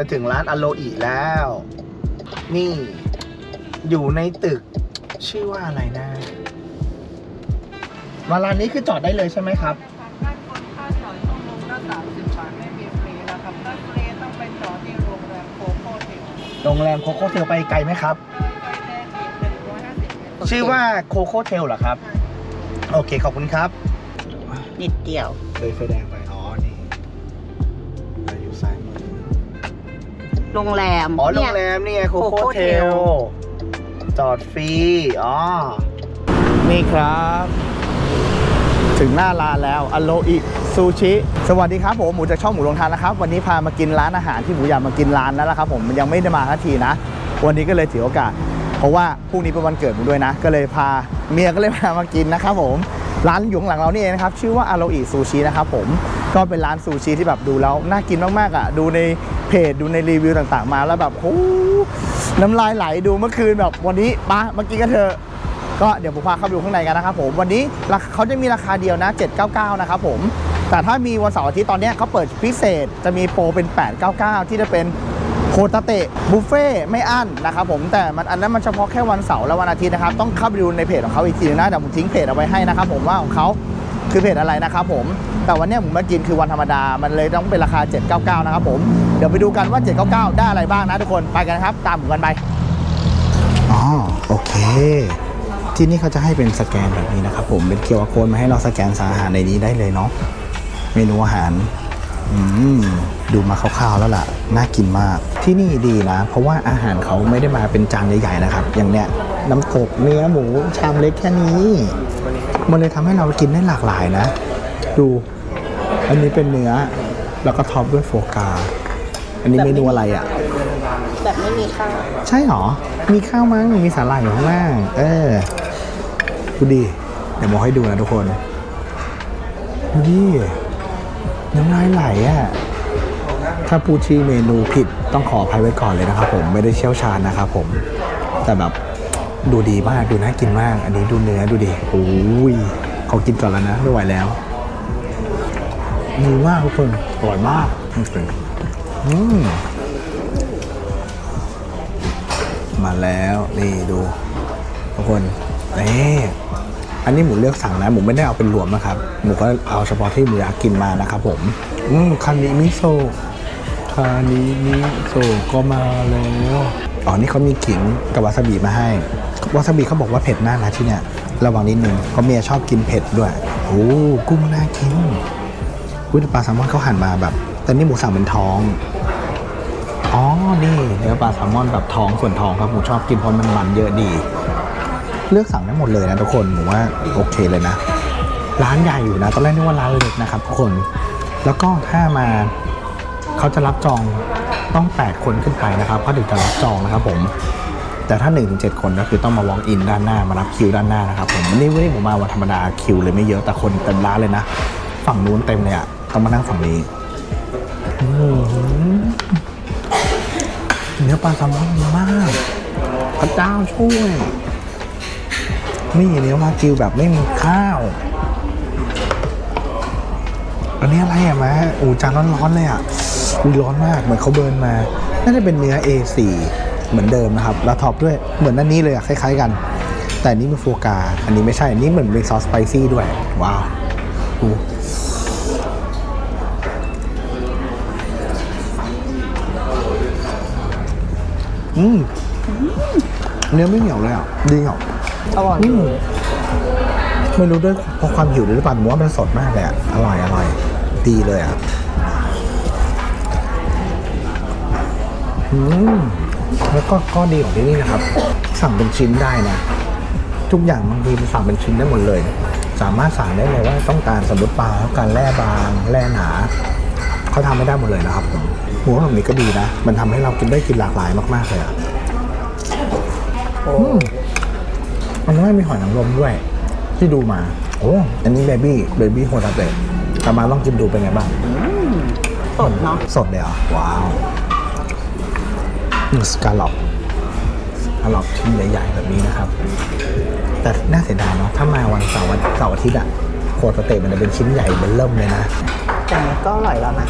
จะถึงร้านอโลอีแล้ว นี่อยู่ในตึกชื่อว่าอะไรนะมาร้านนี้คือจอดได้เลยใช่ไหมครับ ด้านบนค่าจอดชั่วโมงละ30บาทไม่มีฟรีนะครับถ้าฟรีต้องไปจอดที่โรงแรมโคโค่เทลโรงแรมโคโค่เทลไปไกลไหมครับไฟแดงอีก150เมตร ชื่อว่าโคโค่เทลเหรอครับ โอเคขอบคุณครับ นิดเดียว เลยไฟแดงไป โรงแรมอ๋อโรเนี่งย แรมนี่ไงโคโค่ Coco เท Tel ลจอดฟรีอ๋อนี่ครับ ถึงหน้าร้านแล้วอโลอิซูชิสวัสดีครับผมหมูจากช่องหมูลงทานนะครับ วันนี้พามากินร้านอาหารที่หมูอยากมากินร้านแล้วละครับผมมันยังไม่ได้มาทันทีนะ วันนี้ก็เลยถือโอกาส เพราะว่าพรุ่งนี้เป็นวันเกิดหมูด้วยนะ ก็เลยพาเมียก็เลยพามากินนะครับผม ร้านอยู่ข้างหลังเรานี่เองนะครับ ชื่อว่าอาโลอิซูชินะครับผมก็เป็นร้านซูชิที่แบบดูแล้วน่ากินมากๆอะดูในเพจดูในรีวิวต่างๆ มาแล้วแบบโอ้น้ำลายไหลดูเมื่อคืนแบบวันนี้มามากินกันเถอะก็เดี๋ยวผมพาเข้าไปดูข้างในกันนะครับผมวันนี้เขาจะมีราคาเดียวนะ 799 นะครับผมแต่ถ้ามีวันเสาร์อาทิตย์ตอนนี้เขาเปิดพิเศษจะมีโปรเป็น 899 ที่จะเป็น คตาเตะบุฟเฟ่ไม่อั้นนะครับผมแต่มันอันนั้นมันเฉพาะแค่วันเสาร์และวันอาทิตย์นะครับ ต้องเข้าไปดูในเพจของเขาอีกทีนะเดี๋ยวผมทิ้งเพจเอาไว้ให้นะครับผมว่าของเขาคือเพจอะไรนะครับผมแต่วันนี้ผมมากินคือวันธรรมดา มันเลยต้องเป็นราคา 799 นะครับผมเดี๋ยวไปดูกันว่า 799 ได้อะไรบ้างนะทุกคนไปกันนะครับ ตามผมกันไปอ๋อโอเค ที่นี่เขาจะให้เป็นสแกนแบบนี้นะครับผมเป็นเคียวโค้ดมาให้เราสแกนสารอาหารในนี้ได้เลยเนาะเมนูอาหาร ดูมาคร่าวๆแล้วล่ะ น่ากินมาก ที่นี่ดีนะ เพราะว่าอาหารเขาไม่ได้มาเป็นจานใหญ่ๆนะครับ อย่างเนี้ยน้ำตกเนื้อหมูชามเล็กแค่นี้ มันเลยทำให้เรากินได้หลากหลายนะ ดู อันนี้เป็นเนื้อ แล้วก็ท็อปด้วยโฟกา อันนี้เมนูอะไรอะ แบบไม่มีข้าว ใช่หรอ มีข้าวมั้ง มีสาหร่ายอยู่ข้างล่าง เออ ดูดิเดี๋ยวมองให้ดูนะทุกคน ดูดิ น้ำลายไหลอะ่ะ ถ้าพูดชื่อเมนูผิดต้องขออภัยไว้ก่อนเลยนะครับผมไม่ได้เชี่ยวชาญนะครับผม แต่แบบดูดีมากดูน่ากินมาก อันนี้ดูเนื้อดูดิโอ้ยขอกินก่อนแล้วนะไม่ไหวแล้วดีมากทุกคนอร่อยมากอืมมาแล้ว นี่ดูทุกคนนี่ อันนี้หมูเลือกสั่งนะหมูไม่ได้เอาเป็นรวมนะครับ หมูก็เอาเฉพาะที่หมูอยากกินมานะครับผมอืมคันนี้มิโซะคานิมิโซะก็มาแล้วอ๋อนี่เขามีขิงกับวาซาบิมาให้วาซาบิเขาบอกว่าเผ็ดมากนะที่เนี่ยระวังนิดนึงเพราะเมียชอบกินเผ็ดด้วยโอ้กุ้งน่ากินกุ้งปลาแซลมอนเขาหั่นมาแบบแต่นี่หมูสั่งเป็นท้องอ๋อนี่เนื้อปลาแซลมอนแบบท้องส่วนท้องครับผมชอบกินเพราะมันมันเยอะดี เลือกสั่งได้หมดเลยนะทุกคนผมว่าโอเคเลยนะ ร้านใหญ่อยู่นะ ตอนแรกนึกว่าร้านเล็กนะครับทุกคน แล้วก็ถ้ามาเขาจะรับจองต้อง 8 คนขึ้นไปนะครับเขาถึงจะรับจองนะครับผม แต่ถ้า1นถึงเคนก็คือต้องมา walk in ด้านหน้ามารับคิวด้านหน้านะครับผมนนี้วันนี้ผมมาวันธรรมดาคิวเลยไม่เยอะแต่คนเต็มร้านเลยนะ ฝั่งนู้นเต็มเลยอะต้องมานั่งฝั่งนี้เนื้อปลาแซลมอนมากพระเจ้าช่วย นี่เนื้อวากิวแบบไม่มีข้าว อันนี้อะไรอะมาอูจานร้อนๆเลยอะอุ้ยร้อนมากเหมือนเขาเบิร์นมา น่าจะเป็นเนื้อ A4 เหมือนเดิมนะครับ แล้วท็อปด้วยเหมือนอันนี้เลยอะคล้ายๆกัน แต่อันนี้เป็นโฟกา อันนี้ไม่ใช่ อันนี้เหมือนเป็นซอสสไปซี่ด้วย ว้าวดูอืมเนื้อไม่เหนียวเลยอะ ดีอะ อร่อยอืมไม่รู้ด้วยเพราะความหิวหรือเปล่าผมว่ามันสดมากเลยอะอร่อยอร่อย ดีเลยอะอืมแล้วก็ข้อดีของที่นี่นะครับ สั่งเป็นชิ้นได้นะทุกอย่างบางทีมันสั่งเป็นชิ้นได้หมดเลย สามารถสั่งได้เลยว่าต้องการสมมติปลาต้องการแร่บางแร่หนาเขาทำไม่ได้หมดเลยนะครับผมหัวแบบนี้ก็ดีนะ มันทำให้เรากินได้กินหลากหลายมากๆเลยอะอื มมันไม่มีหอยนางรมด้วย ที่ดูมา โอ้อันนี้เบบี้เบบี้โฮตาเตะตามาลองกินดูเป็นไงบ้างสดเนาะสดเลยเหรอว้าวนี่สกาลอปสกาลอปชิ้นใหญ่ๆแบบนี้นะครับ แต่น่าเสียดายเนาะถ้ามาวันเสาร์วันเสาร์อาทิตย์อะโคตรเตะมันจะเป็นชิ้นใหญ่เบนเริ่มเลยนะแต่มันก็อร่อยแล้วนะ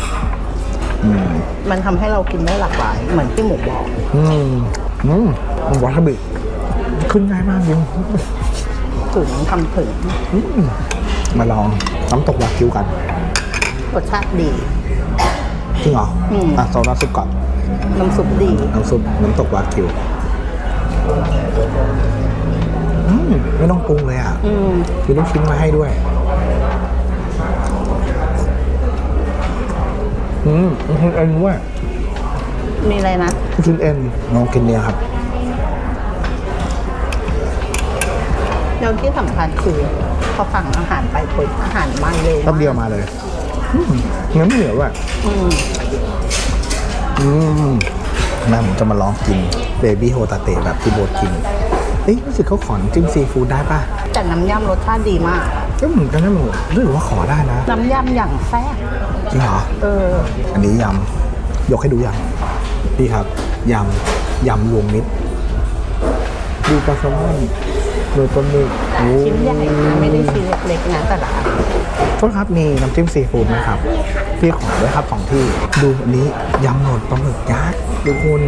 อืมมันทำให้เรากินได้หลากหลาย เหมือนที่หมูบอก อืม อืมวาซาบิ ขึ้นง่ายมากจริงถึงทำถึงอืมมาลองน้ำตกวากิวกันรสชาติดีจริงเหรออืมอะโซน้ำซุปก่อนน้ำซุปดีน้ำซุปน้ำตกวากิวอืมไม่ต้องปรุงเลยอะอืมมีลูกชิ้นมาให้ด้วยอืมลูกชิ้นเอ็นด้วยมีอะไรนะลูกชิ้นเอ็นน้องกินเนี่ยครับ แล้วที่สำคัญคือพอสั่งอาหารไปปุ๊บอาหารมาเร็วแป๊บเดียวมาเลยอืมเนื้อไม่เหนียวอะอืมอืมแม่ผมจะมาลองกินเบบี้โฮตาเตะแบบที่โบทกินเอ้ยรู้สึกเขาขอน้ำจิ้มซีฟู้ดได้ป่ะแต่น้ำยำรสชาติดีมาก ก็เหมือนกันนะหนูรู้สึกว่าขอได้นะน้ำยำอย่างแซ่บจริงเหรอ เออ อันนี้ยำ ยกให้ดูยำพี่ครับยำยำรวมมิตรดูปลาแซลมอน ดูปลาหมึกโอ้ชิ้นใหญ่นะไม่ได้ชิ้นเล็กๆนะแต่ละอันโทษครับมีน้ำจิ้มซีฟู้ดไหมครับพี่ขอด้วยครับสองที่ดูอันนี้ยำหนวดปลาหมึกยักษ์ดูคุณ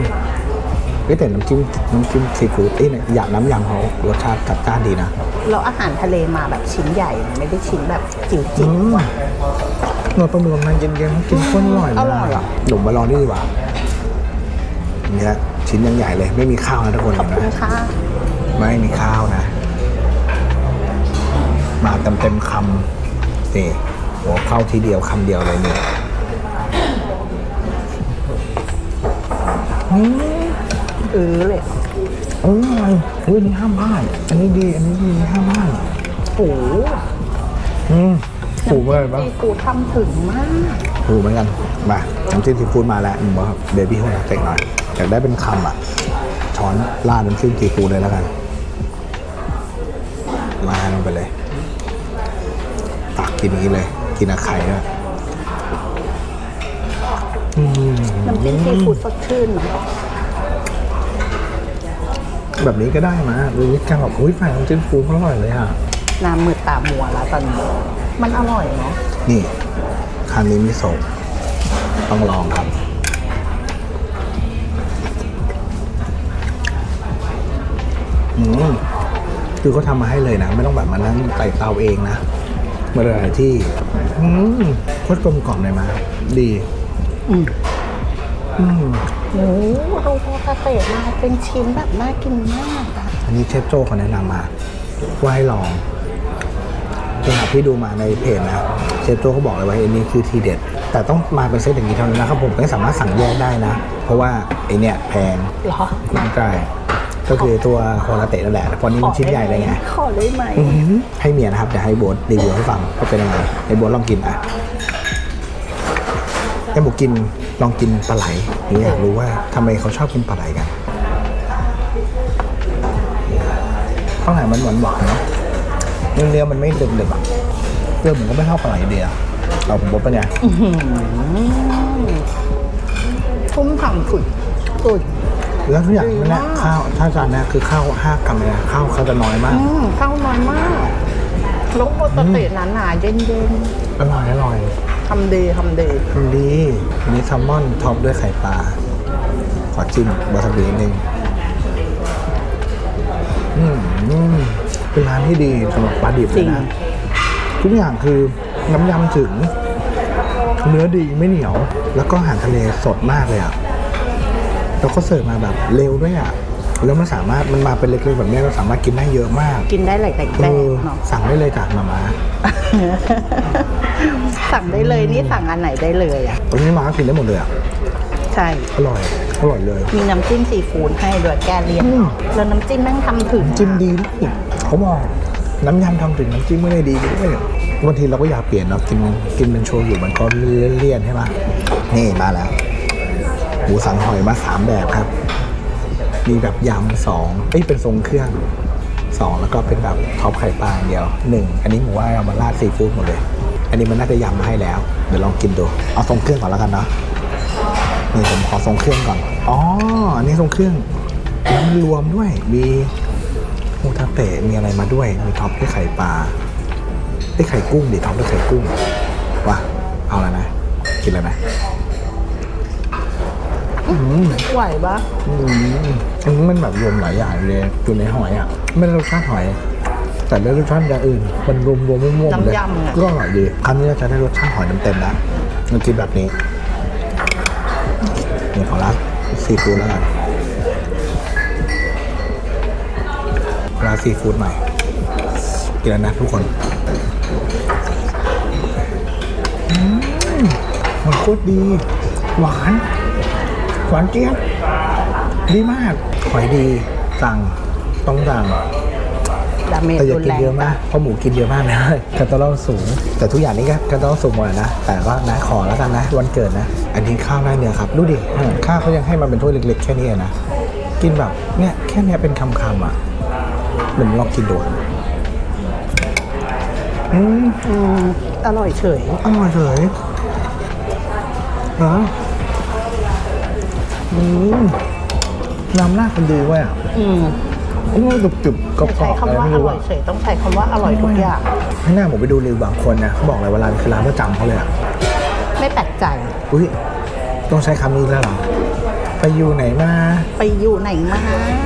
เฮ้ยแต่น้ำจิ้มน้ำจิ้มซีฟู้ดเอ้ยเนี่ยอยากน้ำยำเขารสชาติจัดจ้านดีนะแล้วอาหารทะเลมาแบบชิ้นใหญ่ไม่ได้ชิ้นแบบจิ๋วอืจิ๋วมหนวดปลาหมึกมันเย็นๆเขากินโคนอร่อยเลยอร่อยอะหนุ่มมาลองนี่ดีกว่าเนี่ยชิ้นยังใหญ่เลยไม่มีข้าวนะทุกคนขอบเห็นคุไหมณค่ะ ไม่มีข้าวนะ มาเต็มเต็มๆคำนี่โหัวเข้าทีเดียวคำเดียวเลยเนี่ยอืมเออเลยเอออะไรเฮ้ยอันนี้ห้ามพลาดอันนี้ดี อันนี้ดีห้ามพลาดโอ้โหอืมถูกเลยปะซีฟู้ดทำถึงมากถูกเหมือนกัน มาน้ำจิ้มซีฟู้ดมาแล้วหนึ่งบอกครับเบบี้โฮนาเต็กหน่อยอยากได้เป็นคำอะ ช้อนราดน้ำจิ้มซีฟู้ดเลยแล้วกัน มาลงไปเลย ตักกินอย่างนี้เลย กินกับไข่ด้วยอืมน้ำจิ้มซีฟู้ดสดชื่นเนาะแบบนี้ก็ได้มาดูวิการแบบอุ้ยไฟน้ำจิ้มซีฟู้ดอร่อยเลยอะน้ำมืดตามัวแล้วตอนนี้มันอร่อยเนาะนี่คานิมิโซะต้องลองครับอืม คือเขาทำมาให้เลยนะ ไม่ต้องแบบมานั่งไต่เตาเองนะมาเลยที่อืมโคตรกลมกล่อมเลยมาดี อืมอืมโอ้โหดูโฮตาเตะมาเป็นชิ้นแบบน่ากินมากอะอันนี้เชฟโจ้เขาแนะนำมาว่าให้ลองนะครับพี่ดูมาในเพจนะเชฟโจ้เขาบอกเลยว่าไอ้นี่คือทีเด็ด แต่ต้องมาเป็นเซตอย่างนี้เท่านั้นนะครับผมไม่สามารถสั่งแยกได้นะ เพราะว่าไอเนี่ยแพงเหรอใช่ ก็คือตัวโฮลาเตะนั่นแหละเพราะนี่มันชิ้นใหญ่เลยไง ขอได้ไหมอื้อหือให้เมียนะครับเดี๋ยวให้โบทรีวิวให้ฟังว่าเป็นยังไงให้โบทลองกินอะให้โบทกินลองกินปลาไหลหนูอยากรู้ว่าทำไมเขาชอบกินปลาไหลกันข้างในมันหวานหวานๆเนาะเนื้อๆมันไม่เด็ดๆอะเรื่องเหมือนก็ไม่ชอบปลาไหลเดียวเราผมบอกปะเนี่ยทุ่มทำสุดสุด แล้วทุกอย่างดีนั่นแหละมากข้าวถ้าจานเนี้คือข้าวห้ากรัมเลยนะข้าวเขาจะน้อยมากอืมข้าวน้อยมากแล้วโฮตาเตะหนาๆเย็นอร่อยอร่อยๆทำดีทำดีทำดีอันนี้แซลมอนท็อปด้วยไข่ปลาขอจิ้มวาซาบินิดนึงอืมอืมเป็นร้านที่ดีสำหรับปลาดิบเลยนะทุกอย่างคือน้ำยำถึง เนื้อดีไม่เหนียว แล้วก็อาหารทะเลสดมากเลยอะ แล้วก็เสิร์ฟมาแบบเร็วด้วยอะแล้วมันสามารถมันมาเป็นเล็กๆแบบนี้เราสามารถกินได้เยอะมากกินได้หลายๆแบเอบอเนาะสั่งได้เลยจากมาม่าสั่งได้เลยนี่สั่งอันไหนได้เลยอะตอนนี้มาก็กินได้หมดเลยอะใช่อร่อยอร่อยเลย มีน้ำจิ้มซีฟู้ดให้ด้วยแกเลียนอืมแล้วน้ำจิ้มแม่งทำถึงจิ้มดีด้วยเขาบอกน้ำยำทำถึงน้ำจิ้มไม่ได้ดีด้วยบางทีเราก็อยากเปลี่ยนเนาะกินกินเป็นโชยุมันก็เลี่ยนๆใช่ไหมนี่มาแล้วห มูสังหอยมาสามแบบครับ มีแบบยำสองเอ้ยเป็นทรงเครื่องสองแล้วก็เป็นแบบท็อปไข่ปลาเดียวหนึ่งอันนี้หมูว่าเอามาราดซีฟู้ดหมดเลย อันนี้มันน่าจะยำมาให้แล้ว เดี๋ยวลองกินดู เอาทรงเครื่องก่อนแล้วกันเนาะนี่ผมขอทรงเครื่องก่อน อ๋อ อันนี้ทรงเครื่องแล้วมันรวมด้วย มีหมูทาเตะมีอะไรมาด้วย มีท็อปด้วยไข่ปลาไอ้ยไข่กุ้งดิท็อปด้วยไข่กุ้งว่ะเอาแล้วนะ กินแล้วนะ ไหวปะอืมอันนี้มันแบบรวมหลายอย่างเลยอยู่ในหอยอะไม่ได้รสชาติหอย แต่ได้รสชาติอย่างอื่น มันรวมรวมๆมั่วๆเลยน้ำยำอะ ก็อร่อยดีครั้งนี้เราจะได้รสชาติหอยเต็มๆแล้วเรากินแบบนี้นี่ขอรับซีฟู้ดแล้วกันร้านซีฟู้ดใหม่กินแล้วนะทุกคนอืมมันโคตรดี หวาน หวานเจี๊ยบดีมากหอยดีสั่งต้องสั่งดาเมจแต่อย่ารุนกินแรงเยอะมากเพราะหมูกินเยอะมากไม่ได้คาร์โตรอลสูง แต่ทุกอย่างนี้ก็คาร์โตรอลสูงหมดอะนะ แต่ก็นะขอแล้วกันนะวันเกิดนะ อันนี้ข้าวหน้าเนื้อครับดูดิอืมข้าวเขายังให้มาเป็นถ้วยเล็กๆ แค่นี้เองนะกินแบบเนี่ยแค่เนี้ยเป็นคำๆอะเหมือนลองกินดูอะอืมอืมอร่อยเฉยอร่อยเฉยเหรอ อืมน้ำหน้าคนดีเว้ยอะอืมอืมจุบๆกรอบใช้ๆคำว่าะไรอไม่ร่อยเฉยต้องใช้คำว่าอร่อยทุกอย่าง ให้หน้าผมไปดูรีวิวบางคนนะเขาบอกเลยว่าร้านคือร้านประจำเขาเลยอะ ไม่แปลกใจ อุ้ยต้องใช้คำนี้แล้วเหรอ ไปอยู่ไหนมา ไปอยู่ไหนมา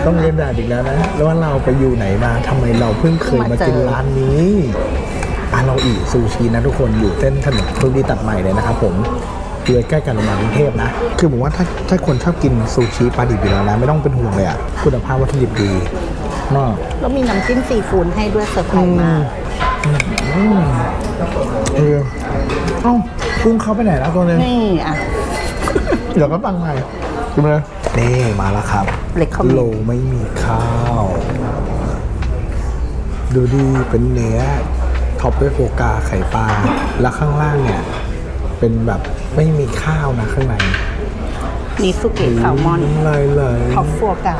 ต้องเรียนแบบอีกแล้วนะ แล้วว่าเราไปอยู่ไหนมาทำไมเราเพิ่งเคยมากินร้านนี้อาเราอีซูชินะทุกคนอยู่เส้นถนนเพิ่งดีตัดใหม่เลยนะครับผม อยู่ใกล้ๆกันมากรุงเทพนะ คือผมว่าถ้าถ้าคนชอบกินซูชิปลาดิบอยู่แล้วนะไม่ต้องเป็นห่วงเลยอะคุณภาพวัตถุดิบดีมากแล้วมีน้ำจิ้มซีฟู้ดให้ด้วยเซอร์ไพรส์มากเออเอ้ากุ้งเขาไปไหนแล้วตัวนึงนี่อะเดี๋ยวก็ตังใหม่ดูมาเลยนี่มาแล้วครับเล็กคอมเมนต์โลไม่มีข้าว ดูดีเป็นเนื้อท็อปด้วยโฟกาไข่ปลาแล้วข้างล่างเนี่ย เป็นแบบไม่มีข้าวนะข้างในนิสุเกะแซลมอนเลยเลยท็อปฟัวกา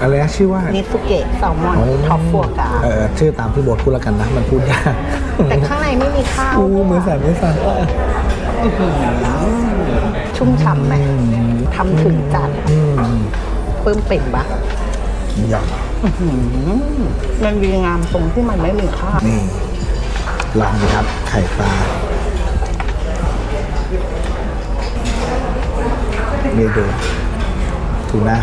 อะไรนะชื่อว่านิสุเกะแซลมอนท็อปฟัวกาเออชื่อตามที่โบทพูดแล้วกันนะ มันพูดยาก แต่ข้างในไม่มีข้าวอู้มือสั่นมือสั่นชุ่มฉ่ำไหมทำถึงจัดอืมปลื้มเป่งปะอยากมันดีงามตรงที่มันไม่มีข้าวนี่ลองดูครับไข่ปลา เมดูทูน่า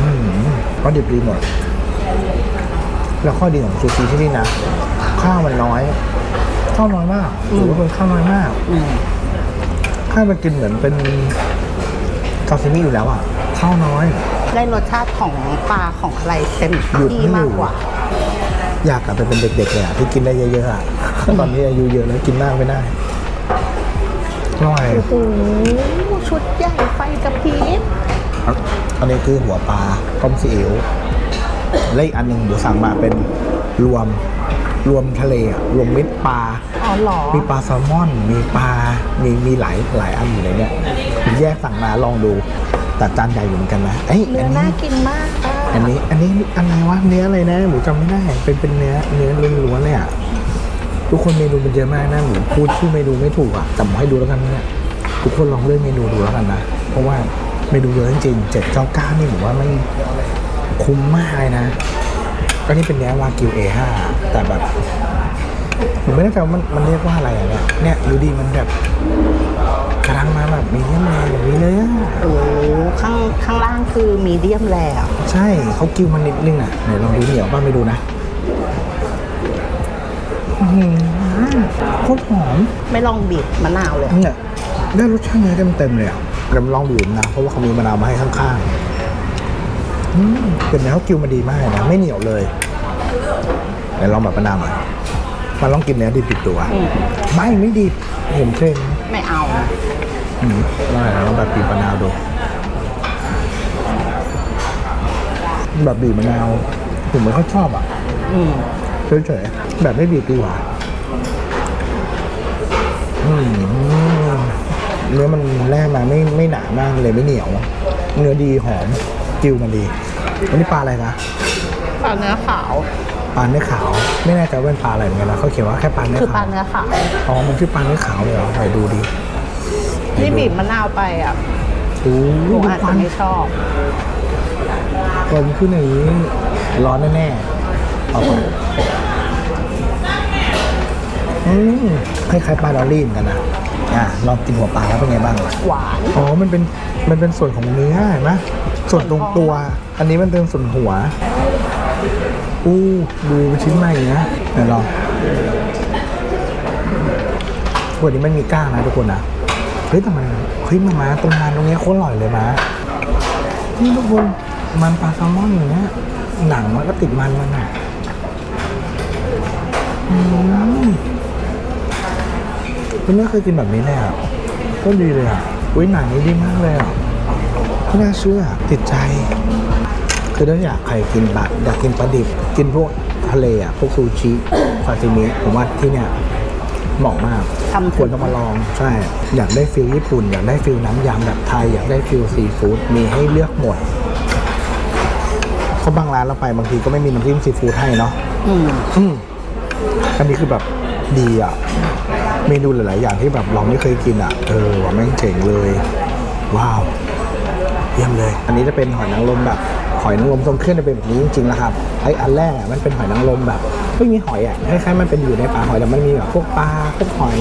อืมก็ดิบดีหมด แล้วข้อดีของซูชิที่นี่นะ ข้าวมันน้อย ข้าวน้อยมากถือว่าเป็นข้าวน้อยมากอืมข้าวมันกินเหมือนเป็นซาซิมิอยู่แล้วอะ ข้าวน้อย ได้รสชาติของปลาของอะไรเต็มหยุดที่ไม่อยู่มากกว่า อยากกลับไปเป็นเด็กๆเลยอะที่กินได้เยอะๆอะตอนนี้อายุเยอะแล้วกินมากไม่ได้อ ร่อยโอ้โหชุดใหญ่ไฟกระพริบอันนี้คือหัวปลาต้มซีอิ๊วและอีกอันหนึ่งเดี๋ยวสั่งมาเป็นรวมรวมทะเลอะรวมมิตรปลา อ๋อเหรอ มีปลาแซลมอน มีปลา มีมีหลายหลายอันอยู่ในเนี้ยผมแยกสั่งมาลองดูแต่จานใหญ่อยู่เหมือนกันนะเอ้ยเนื้อัอนน่านี้กินมากค่ะอันนี้อันนี้อะไรวะเนื้ออะไรนะหมูจำไม่ได้เป็นเป็นเนื้อเนื้อล้วนๆเลยอะ ทุกคนเมนูมันเยอะมากนะหมูพูดชื่อเมนูไม่ถูกอะแต่ผมให้ดูแล้วกันเนี่ยทุกคนลองเลือกเมนูดูแล้วกันนะ เพราะว่าเมนูเยอะจริงๆเจ็ดเก้าเก้านี่ผมว่าไม่คุ้มมากเลยนะก็นี่เป็นเนื้อวากิว A5 แต่แบบผมไม่แน่ใจว่ามันมันเรียกว่าอะไรอะเนี่ยเนี่ยดูดีมันแบบกำลังมาแบบมีเนื้อแรงแบบนี้เลยอะโอ้โหข้างข้างล่างคือมีเดียมแลวใช่เขากิ้วมันนิดนึงอะไหนลองดูเหนียวบ้างไปดูนะอื้อหือ โคตรหอมไม่ลองบีบมะนาวเลยอะเนี่ยได้รสชาติเนื้อเต็มๆเลยอะเดี๋ยวลองดูนะเพราะว่าเขามีมะนาวมาให้ข้างๆอืมเป็นเนื้อเขากิ้วมาดีมากเลยนะไม่เหนียวเลยไหนลองแบบมะนาวหน่อยมาลองกินเนื้อดิบๆดูอะอืมไม่ไม่ดิบผมเค็มไม่เอาอืมได้แล้วลองแบบบีบมะนาวดูแบบบีบมะนาวผมไม่ค่อยชอบอะ อืม เฉยๆแบบไม่บีบดีกว่าอืมเนื้อมันแร่มาไม่ไม่หนามากเลยไม่เหนียว เนื้อดีหอมกิวมันดีอันนี้ปลาอะไรนะปลาเนื้อขาวปลาเนื้อขาวไม่แน่ใจว่าเป็นปลาอะไรเหมือนกันนะเขาเขียนว่าแค่ปลาเนื้อคือปลาขาวเนื้อขาวอ๋อมันคือปลาเนื้อขาวเลยเหรอไหนดูดิที่บีบมะนาวไปอะโอ้หโหนูดูอาจควัจะนไม่ชอบควันขึ้นอย่างนี้ร้อนแน่ๆ เอาไปอืมคล้ายๆปลาดอลลี่เหมือนกันนะอะลองกินหัวปลาแล้วเป็นไงบ้าง หวาน อ๋อ มันเป็น มันเป็นส่วนของเนื้อเห็นไหมส่วนตรงตัว อันนี้มันเป็นส่วนหัว อู้ดูเป็นชิ้นใหม่นะเดี๋ยวลองตัวนี้ไม่มีก้างนะทุกคนนะ เฮ้ยแต่มันเฮ้ยมันมาตรงมันตรงนี้โคตรอร่อยเลยมานี่ทุกคน มันปลาแซลมอนอย่างเงี้ยหนังมันก็ติดมันมันอะอืม คุณไม่เคยกินแบบนี้เลยอะก็ดีเลยอะอุ้ยหนังนี้ดีมากเลยอะไม่น่าเชื่อติดใจ คือถ้าอยากใครกินแบบอยากกินปลาดิบ กินพวกทะเลอะพวกซูชิซาซิมิผมว่าที่เนี่ยเหมาะมากทำถึง ควรต้องมาลอง ใช่ อยากได้ฟิลญี่ปุ่น อยากได้ฟิลน้ำยำแบบไทย อยากได้ฟิลซีฟู้ดมีให้เลือกหมดเพราะบางร้านเราไปบางทีก็ไม่มีน้ำจิ้มซีฟู้ดให้เนาะอืม อืม อันนี้คือแบบดีอะ เมนูหลาย ๆ อย่างที่แบบเราไม่เคยกินอะ เออว่าแม่งเจ๋งเลย ว้าว เยี่ยมเลย อันนี้จะเป็นหอยนางรมแบบหอยนางรมทรงเครื่องจะเป็นแบบนี้จริงๆนะครับไออันแรกอะมันเป็นหอยนางรมแบบไม่มีหอยอะคล้ายๆมันเป็นอยู่ในปลาหอยแต่มันมีแบบพวกปลาพวกหอย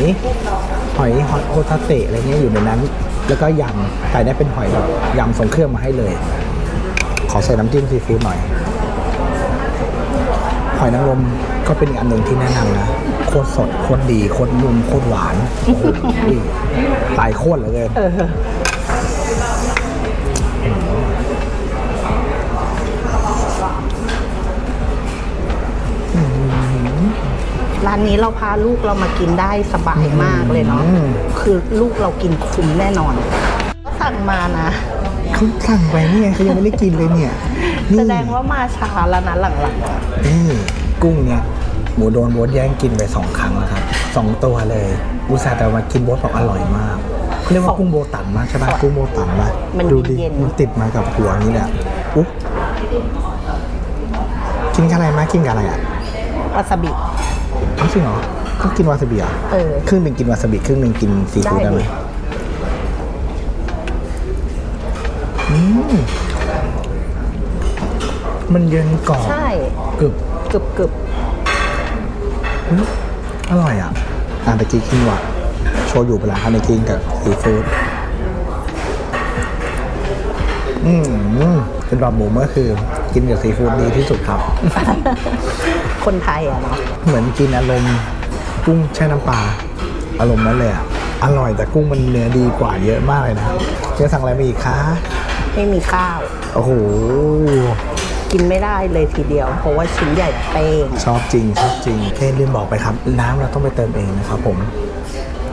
หอยหอยโอทาเตะอะไรเงี้ยอยู่ในนั้น แล้วก็ยำแต่ได้เป็นหอยแบบยำทรงเครื่องมาให้เลย ขอใส่น้ำจิ้มซีฟู้ดหน่อย หอยนางรม ก็เป็นอีกอันหนึ่งที่แนะนำนะโคตรสดโคตรดีโคตรนุ่มโคตรหวานโอ้โหตายโคตรเลยเออร้านนี้เราพาลูกเรามากินได้สบายมากเลยเนาะอืมคือลูกเรากินคุ้มแน่นอน ก็สั่งมานะเขาสั่งไปเนี่ยเขายังไม่ได้กินเลยเนี่ยนี่แสดงว่ามาช้าแล้วนะหลังๆอะนี่ กุ้งเนี่ยหมูโดนโบทแย่งกินไปสองครั้งแล้วครับสองตัวเลยอุตส่าห์แต่มากินโบทบอกอร่อยมากเขาเรียกว่ากุ้งโบตันมากใช่ปะกุ้งโบตันปะมันดูดิเย็น มันติดมากับหัวนี่แหละอุ๊บกินกับอะไรมากินกับอะไรอะๆวาซาบิอ้าวจริงเหรอก็กินวาซาบิเหรอะเออ ครึ่งหนึ่งกินวาซาบิครึ่งหนึ่งกินซีฟู้ดได้ได้ไหมดิ อืมมันเย็นกรอบใช่กรึบ กรึบกรึบอืมอร่อยอะอ่านตะกี้กินว่ะโชยุไปแล้วครับในกินกับซีฟู้ดอืมเป็นแบบหมูเมื่อคือ กินกับซีฟู้ดดีที่สุดครับๆคนไทยอะเนาะเหมือนกินอารมณ์กุ้งแช่น้ำปลาอารมณ์นั้นเลยอะอร่อยแต่กุ้งมันเนื้อดีกว่าเยอะมากเลยนะจะสั่งอะไรมาอีกคะไม่มีข้าว โอ้โห กินไม่ได้เลยทีเดียว เพราะว่าชิ้นใหญ่เป้งชอบจริงชอบจริงแค่ลืมบอกไปครับ น้ำเราต้องไปเติมเองนะครับผม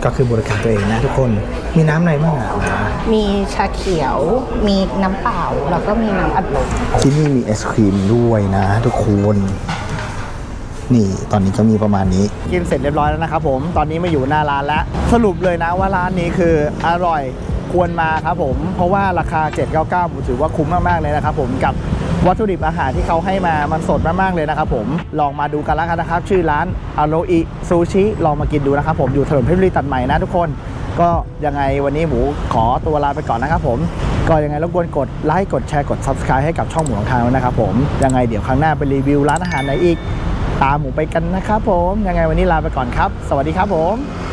ก็คือบริการตัวเองนะทุกคนมีน้ำอะไรบ้างอะมีชาเขียว มีน้ำเปล่า แล้วก็มีน้ำอัดลมที่นี่มีไอศครีมด้วยนะ ทุกคนนี่ตอนนี้ก็มีประมาณนี้ กินเสร็จเรียบร้อยแล้วนะครับผมตอนนี้มาอยู่หน้าร้านแล้ว สรุปเลยนะว่าร้านนี้คืออร่อยควรมาครับผม เพราะว่าราคา 799ผมถือว่าคุ้มมากๆเลยนะครับผมกับ วัตถุดิบอาหารที่เขาให้มามันสดมากๆเลยนะครับผมลองมาดูกันแล้วกันนะครับ ชื่อร้านอโรอิซูชิลองมากินดูนะครับผมอยู่ถนนเพชรบุรีตัดใหม่นะทุกคน ก็ยังไงวันนี้หมูขอตัวลาไปก่อนนะครับผมก็ยังไงรบกวนกดไลค์กดแชร์กด subscribe ให้กับช่องหมูของทางนะครับผมยังไงเดี๋ยวครั้งหน้าไปรีวิวร้านอาหารไหนอีก ตามหมูไปกันนะครับผมยังไงวันนี้ลาไปก่อนครับ สวัสดีครับผม